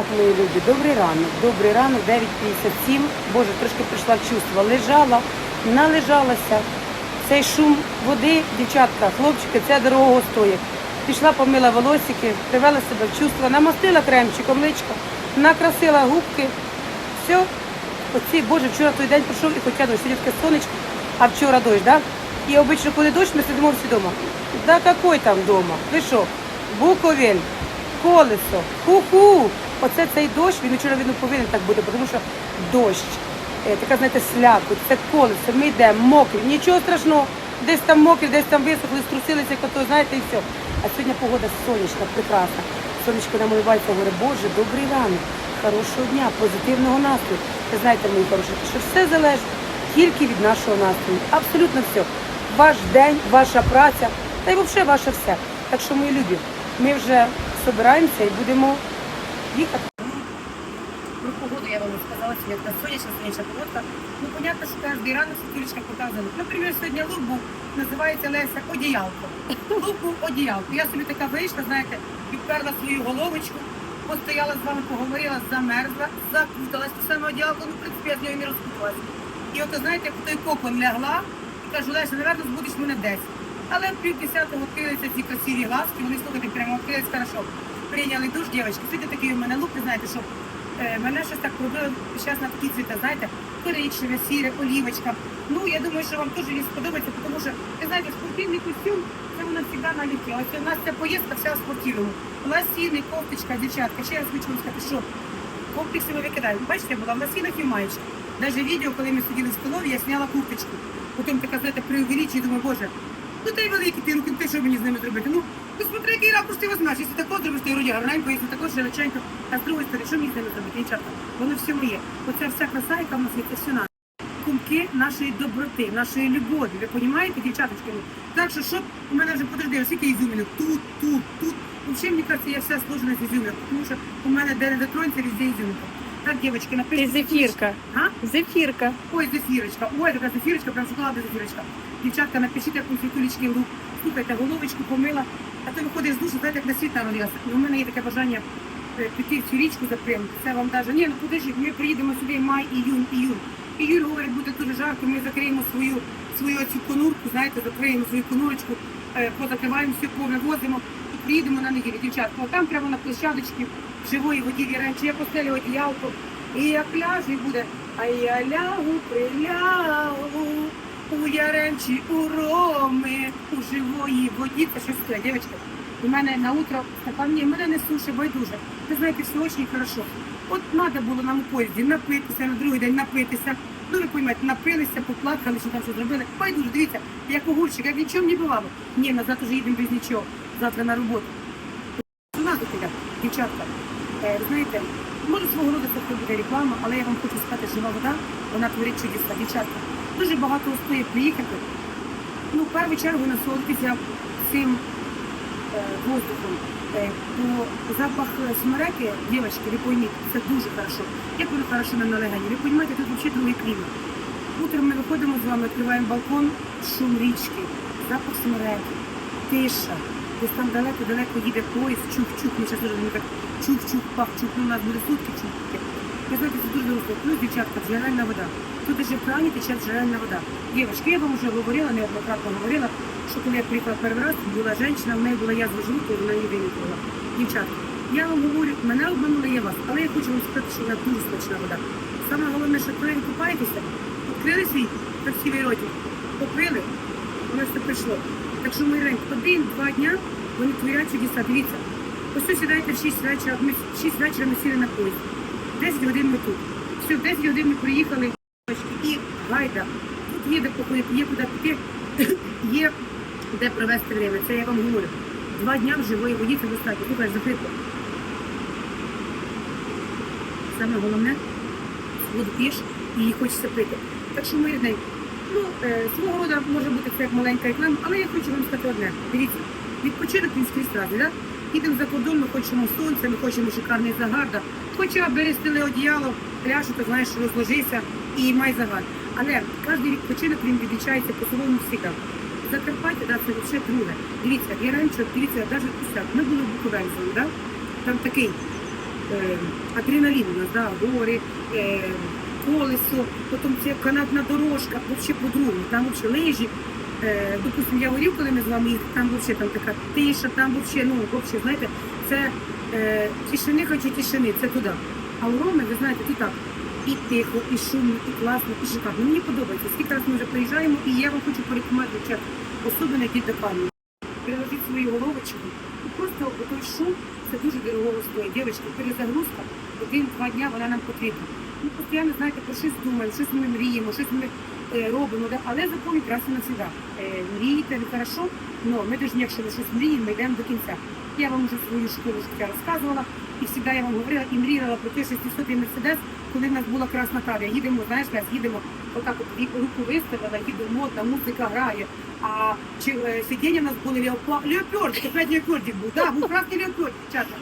Так, мої люди, добрий ранок, добрий ранок, 9.57. Боже, трошки прийшла в чувство. Лежала, належалася. Цей шум води, дівчатка, хлопчики, це дорого стоїть. Пішла, помила волосики, привела себе в чувство, намастила кремчиком личко, накрасила губки. Все. Оці, Боже, вчора той день пройшов і хоча дощ. Сьогодні сонечко, а вчора дощ, да? І обично, коли дощ, ми сидимо всі вдома. Да какой там вдома? Ви що? Буковель, колесо, ху-ху. Оце цей дощ, він вчора він повинен так бути, тому що дощ, е, така, знаєте, слякоть, це колесо, ми йдемо, мокрі, нічого страшного, десь там мокрі, десь там висохли, струсилися, ото, знаєте, і все. А сьогодні погода сонячна, прекрасна. Сонечко нам улыбається, говорить, Боже, добрий ранок, хорошого дня, позитивного настрою. Ви знаєте, мої хороші, що все залежить тільки від нашого настрою. Абсолютно все. Ваш день, ваша праця, та й взагалі ваше все. Так що, мої любі, ми вже збираємося і будемо Про погоду я вам сказала, сьогодні така сонячна, сонячна погодка. Ну, понятно, що кожен ранок світулечка показує. Наприклад, сьогодні лук був, називається Леся одіялко. Лук був одіялко. Я собі така вийшла, знаєте, підперла свою головочку, постояла з вами, поговорила, замерзла, закуталась до саме одіялко, ну, в принципі, я з нього не розкуталася. І от, знаєте, як той кокон лягла, і кажу, Леся, напевно, збудеш мене 10. Але пів десятого відкрилися ці красиві глазки, вони слухайте прямо відкрились хорошо. Прийняли душ, дівчатки. Сьогодні такий у мене лук, знаєте, що е, мене щось так пробило зараз на такі цвіта, знаєте, коричневе, сіре, олівочка. Ну, я думаю, що вам теж він сподобається, тому що, ви знаєте, спортивний костюм, це воно завжди на літі. Ось у нас ця поїздка вся в спортивному. Ласіни, кофточка, дівчатка. Ще раз хочу вам сказати, що комплекси ми викидаємо. Бачите, я була в ласінах і в маєчках. Навіть відео, коли ми сиділи в столові, я зняла курточку. Потім така, знаєте, преувеличую, думаю, боже, ну та й великі ті ти що мені з ними зробити? Ну, ну смотри, який ракурс ти возьмеш. Якщо тако зробиш, ти вроді гарненько, якщо тако широченько, а з другої сторони, що мені з ними зробити, дівчатка? Воно все моє. Оця вся краса, яка в нас є, це все наше. Кумки нашої доброти, нашої любові. Ви розумієте, дівчаточки? Так що, щоб у мене вже подожди, скільки ізюмінок? Тут, тут, тут. Взагалі, мені кажеться, я вся сложена з ізюмінок, тому що у мене де не дотронься, везде ізюмінка. Так, дівчатки, напишіть. зефірка. А? Зефірка. Ой, зефірочка, ой, така зефірочка, прям шоколадна зефірочка. Дівчатка, напишіть, як у світулечки в рук. Слухайте, головочку помила, а то виходить з душу, знаєте, як на світ народилася. У мене є таке бажання е, піти цю річку запрямити. Це вам даже, ні, ну подождіть, ми приїдемо сюди май, іюнь, іюнь. Іюль говорить, буде дуже жарко, ми закриємо свою, свою цю конурку, знаєте, закриємо свою конурочку, е, позакриваємо все, повивозимо і приїдемо на неділю. Дівчатка, там прямо на площадочці живої воді віренчі, я постелю одіялко, і як ляжу, і буде, а я лягу, прилягу, у Яремчі, у Роми, у живої воді. Це щось таке, дівчатка. У мене на утро стакан, ні, мене не суше, байдуже. Ви знаєте, все дуже хорошо. От треба було нам у поїзді напитися, на другий день напитися. Ну, ви розумієте, напилися, поплакали, що там що зробили. Байдуже, дивіться, як огурчик, як нічого не бувало. Ні, назад уже їдемо без нічого. Завтра на роботу. Дівчатка. Е, знаєте, може свого роду це буде реклама, але я вам хочу сказати, жива вода, вона творить чудеса. Дівчатка, дуже багато стоїть приїхати. Ну, в першу чергу насолодитися цим е, воздухом. Е, бо запах смереки, дівчатки, ви пойміть, це дуже хорошо. Як воно хорошо на налегені. Ви розумієте, тут взагалі другий клімат. Утром ми виходимо з вами, відкриваємо балкон, шум річки, запах смереки, тиша. Десь там далеко-далеко їде поїзд, чух-чух, ми зараз дуже так чух-чух, пах-чух, ну у нас буде сутки чухки. Ви знаєте, це дуже доросло. Плюс, дівчатка, джерельна вода. Тут вже в крані тече джерельна вода. Дівчатки, я вам вже говорила, неоднократно говорила, що коли я приїхала перший раз, була жінка, в неї була язва і вона її винюхала. Дівчатка, я вам говорю, мене обманули я вас, але я хочу вам сказати, що вона дуже смачна вода. Саме головне, що коли ви купаєтеся, відкрили свій красивий ротик, попили, воно все прийшло. Так що, мої реньки, один-два дня вони творять чудеса. Дивіться, ось ви сідаєте в 6 вечора, ми в 6 вечора ми сіли на поїзд. 10 годин ми тут. Все, 10 годин ми приїхали і гайда. Тут є де походити, є куди піти, є де провести время. Це я вам говорю. Два дня в живої воді це достатньо. Слухай, закрито. Саме головне, воду п'єш і її хочеться пити. Так що ми день. Ну, е, свого роду може бути це як маленька реклама, але я хочу вам сказати одне. Дивіться, відпочинок він скрізь разі, да? Їдемо за кордон, ми хочемо сонця, ми хочемо шикарний загар, да? Хоча бери стили одіяло, пляшу, то знаєш, розложися і май загар. Але кожен відпочинок він відлічається по-своєму всіка. Закарпаття, да, це ще друге. Дивіться, я раніше, дивіться, навіть після, ми були в Буковельському, да? там такий е, адреналін у нас, да, гори, е, колесо, потім це канатна дорожка, взагалі по-другому, там взагалі лижі. Е, допустим, я говорив, коли ми з вами їздили, там взагалі там така тиша, там взагалі, ну, взагалі, знаєте, це тишини, хочу тишини, це туди. А у Роми, ви знаєте, тут так. І тихо, і шумно, і класно, і шикарно. Мені подобається. Скільки раз ми вже приїжджаємо, і я вам хочу порекомендувати, дівчата, особливо йдіть до пані. Приложіть свою головочку. І просто той шум, це дуже дорого стоїть. Дівчатки, перезагрузка, один-два дня вона нам потрібна. Ми постійно, знаєте, про щось думаємо, щось ми мріємо, щось ми е, робимо, да? але запомніть раз і навсегда. Е, мрієте, не хорошо, але ми повинні, якщо ми щось мріємо, ми йдемо до кінця. Я вам вже свою школу життя розказувала, і завжди я вам говорила і мріяла про те, що 600 мерседес, коли в нас була красна тавія. Їдемо, знаєш, нас їдемо, отак от руку виставила, їдемо, модна, музика грає. А чи е, сидіння в нас були леопа- леопардик, опять леопардик був, да, був красний леопардик, чата.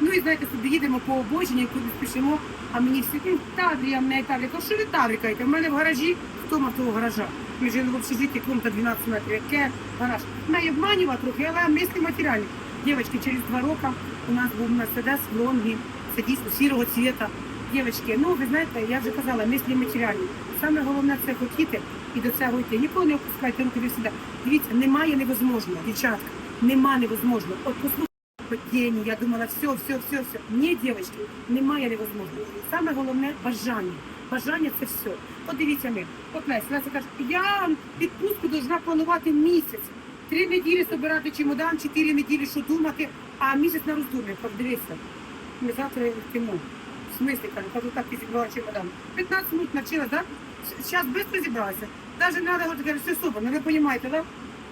Ну і знаєте, собі їдемо по обочині, куди спішимо, а мені всі Таврія, мене Таврія. Кажу, що ви Таврікаєте? В мене в гаражі, хто мав того гаража? Ми жили в общежитті, комната 12 метрів, яке гараж. Мене обманювала трохи, але мислі матеріальні. Дівчатки, через два роки у нас був Мерседес в Лонгі, це дійсно сірого цвіта. Дівчатки, ну ви знаєте, я вже казала, мислі матеріальні. Саме головне це хотіти і до цього йти. Ніколи не опускайте руки від себе. Дивіться, немає невозможного, дівчатка, нема невозможного. От послухайте я думала, все, все, все, все. Ні, дівчатки, немає невозможного. Саме головне бажання. Бажання це все. От дивіться ми. От Леся, Леся каже, я відпустку должна планувати місяць. Три неділі збирати чемодан, чотири неділі, що думати, а місяць на роздум'я. Так, дивися. Ми завтра йдемо. В смислі, кажу, кажу, так ти зібрала чемодан. 15 минут навчилась, так? Зараз швидко зібралася. Навіть треба говорити, все супер, ну ви розумієте, так?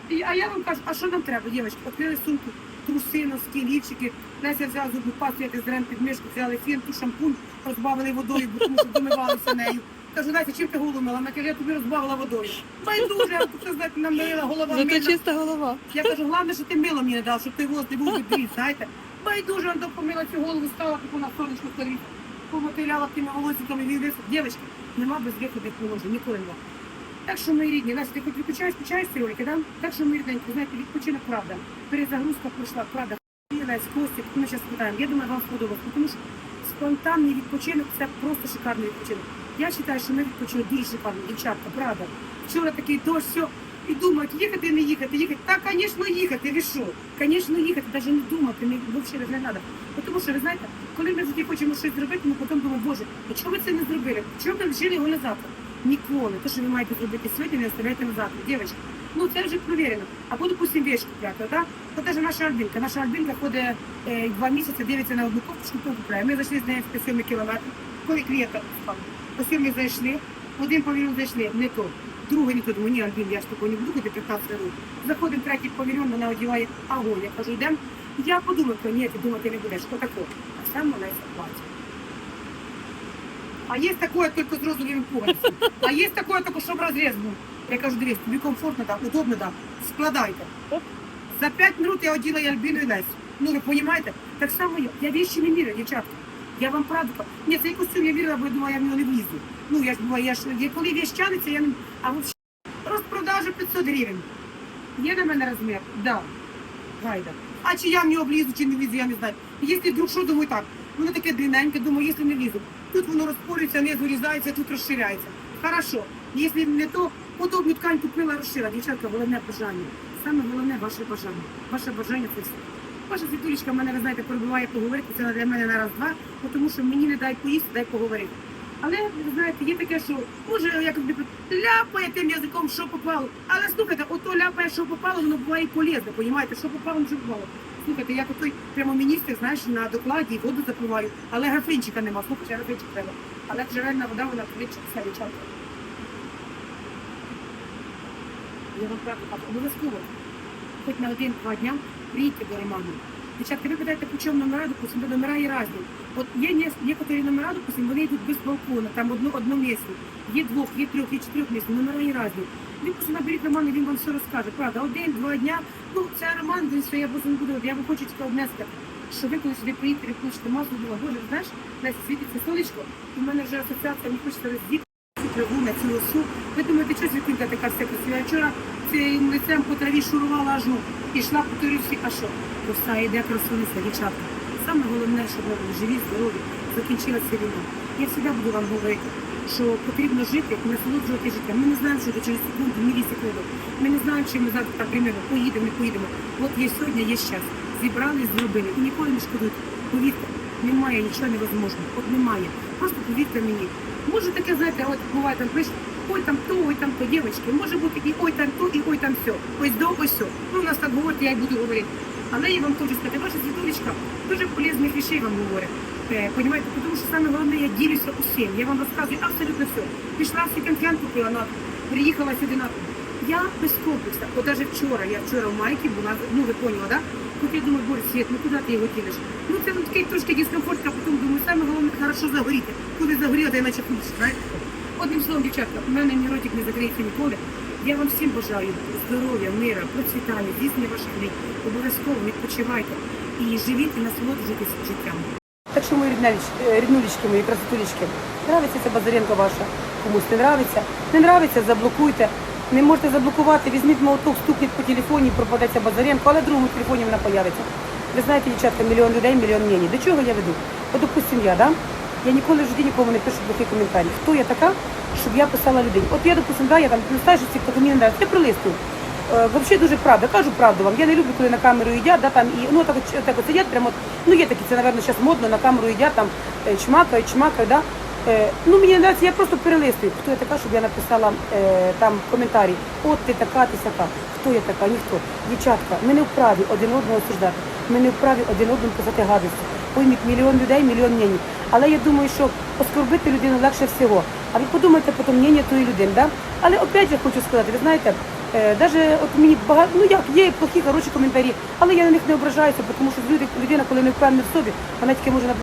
І, а я вам кажу, а що нам треба, дівчатки? Відкрили сумку, труси, носки, лівчики. Леся взяла зубну пасту, я з під мишку, взяли фінту, шампунь, розбавили водою, бо тому що домивалися нею. Кажу, Леся, чим ти голову мила? Вона каже, я тобі розбавила водою. Байдуже, а знаєте, нам налила голова Зато мила. чиста голова. Я кажу, головне, що ти мило мені не дав, щоб той голос не був відбрів, знаєте. Байдуже, он допомила цю голову, стала таку на сонечку старі, помотиляла тими волосиками, він висок. Дівчатки, нема без виходу положень, ніколи нема. Так що, мої рідні, Настя, ти хоч відключаєш, включаєш ці ролики, да? Так що, мої рідненькі, знаєте, відпочинок правда. Перезагрузка пройшла, правда. Лесь, Костік, ми зараз питаємо. Я думаю, вам сподобалось, тому що спонтанний відпочинок це просто шикарний відпочинок. Я вважаю, що ми відпочили дуже шикарно, дівчатка, правда. Вчора такий дощ, все, і думають, їхати, не їхати, їхати. Та, звісно, їхати, ви що? Звісно, їхати, навіть не думати, не, взагалі не треба. Тому що, ви знаєте, коли ми в житті хочемо щось зробити, ми потім думаємо, боже, а чого ви це не зробили? Чого ви вжили його на завтра? Ніколи. Те, що ви маєте зробити сьогодні, не оставляйте на завтра. Дівчатки, ну це вже провірено. Або, допустим, вішку купляти, так? То теж наша альбінка. Наша альбінка ходить е, два місяці, дивиться на одну кофточку, покупляє. Ми зайшли з нею в 7 кілометрів, коли клієнта впав. По сьомі зайшли, один павільйон зайшли, не то. Другий не то, думаю, ні, Альбін, я ж такого не буду ходити 15 років. Заходимо в третій павільйон, вона одягає огонь. Я кажу, йдемо. Я подумав, ні, ти думати не будеш, що таке? А сам плаче. А є таке тільки з розовим пуговицем. А є таке тільки, щоб розріз був. Я кажу, дивись, тобі комфортно, так, удобно, так, складайте. За 5 минут я оділа і Альбіну і Лесю. Ну, ви розумієте? Так само я. Я вещи не міряю, дівчатка. Я вам правду кажу. Ні, цей костюм я вірила, бо я думала, я в нього не влізу. Ну, я ж думала, я ж, я коли вещь я не... А взагалі, розпродажа 500 гривень. Є на мене розмір? Да. Гайда. А чи я в нього влізу, чи не влізу, я не знаю. Якщо вдруг що, думаю так, воно таке длинненьке, думаю, якщо не влізу. Тут воно розпорюється, не вирізається, тут розширяється. Хорошо. Якщо не то, подобну ткань купила, розшила. Дівчатка, головне бажання. Саме головне ваше бажання. Ваше бажання це все. Ваша світулечка мене, ви знаєте, перебуває поговорити, це для мене на раз-два, тому що мені не дай поїсти, дай поговорити. Але ви знаєте, є таке, що може як ляпає тим язиком, що попало. Але слухайте, ото ляпає, що попало, воно буває і полезне, понімаєте, що попало, що попало. Слухайте, я такий прямо міністр, знаєш, на докладі воду запиваю, але графинчика нема, слухайте, графинчик треба. Але джерельна вода, вона кличе все дівчатка. Я вам правду кажу, обов'язково. Хоч на один-два дня приїдьте до Роману. Дівчатка, ви питаєте, по чому номера, допустим, бо номера є різні. От є некоторі номера, допустим, вони йдуть без балкона, там одно, одномісні. Є двох, є трьох, є чотирьохмісні, номера є різні. Ви просто наберіть Романа, він вам все розкаже. Правда, один-два дня. Ну, це Роман, він що я просто не буду. Я вам хочу тільки одне сказати, що ви коли сюди приїдете, ви включите масло, думаю, боже, знаєш, Настя, світиться сонечко, і в мене вже асоціація, мені хочеться роздіти траву на цю росу. Ви думаєте, що світинка така вся красива? Я вчора цим лицем по траві шурувала аж ну, і по росі, а що? Роса йде красуниця, дівчатка. Саме головне, щоб були живі, здорові, закінчилася війна. Я завжди буду вам говорити, що потрібно жити, насолоджувати життям. Ми не знаємо, що це через секунду, мілісекунду. Ми не знаємо, чи ми завтра так примерно поїдемо, не поїдемо. От є сьогодні, є час. Зібрали, зробили. І ніколи не шкодуйте. Повірте, немає нічого невозможного. От немає. Просто повірте мені. Може таке, знаєте, от буває там пише, ой там то, ой там то, дівчатки, може бути і ой там то, і ой там все. Ось до, ось все. Ну, у нас так говорять, я й буду говорити. Але я вам хочу сказати, ваша світулечка дуже полезних речей вам говорить. Е, Понімаєте, тому що саме головне, я ділюся усім. Я вам розказую абсолютно все. Пішла в секонд-хенд купила на приїхала сюди на я без комплексу. От навіть вчора, я вчора в майці була, ну ви поняли, да? От я думаю, Борис, Світ, ну куди ти його кинеш? Ну це ну, такий трошки дискомфорт, а потім думаю, саме головне, хорошо загоріти. Коли загоріла, то я наче купиш, знаєте? Одним словом, дівчатка, в мене ні ротик не закриється ніколи. Я вам всім бажаю здоров'я, мира, процвітання, здійснення ваших мрій. Обов'язково відпочивайте і живіть і насолоджуйтесь життям. Що, мої ріднулечки, ріднулечки, мої красотулечки, нравиться ця базаренка ваша, комусь не нравиться. Не нравиться, заблокуйте. Не можете заблокувати, візьміть молоток, стукніть по телефоні, пропадеться базаренко, але в другому телефоні вона появиться. Ви знаєте, дівчатка, мільйон людей, мільйон мнень. До чого я веду? От, допустим, я, да? Я ніколи в житті нікому не пишу плохі коментарі. Хто я така, щоб я писала людині? От я, допустим, да, я там листаю, що хто мені не нравиться, я прилистую. Е, Взагалі дуже правда, кажу правду вам. Я не люблю, коли на камеру їдять, да, там, і, ну так, так от сидять, прямо, ну є такі, це, напевно, зараз модно, на камеру їдять, там, е, чмакають, чмакають, да. Е, ну мені не нравиться, я просто перелистую. Хто я така, щоб я написала е, там коментарі, от ти така, ти сяка. Хто я така, ніхто. Дівчатка, ми не вправі один одного осуждати, ми не вправі один одному казати гадості. Пойміть, мільйон людей, мільйон мнень. Але я думаю, що оскорбити людину легше всього. А ви подумайте потім мнення тої людини, да? Але опять я хочу сказати, ви знаєте, даже от мені багато, ну як, є плохі, хороші коментарі, але я на них не ображаюся, тому що люди, людина, коли не впевнена в собі, вона тільки може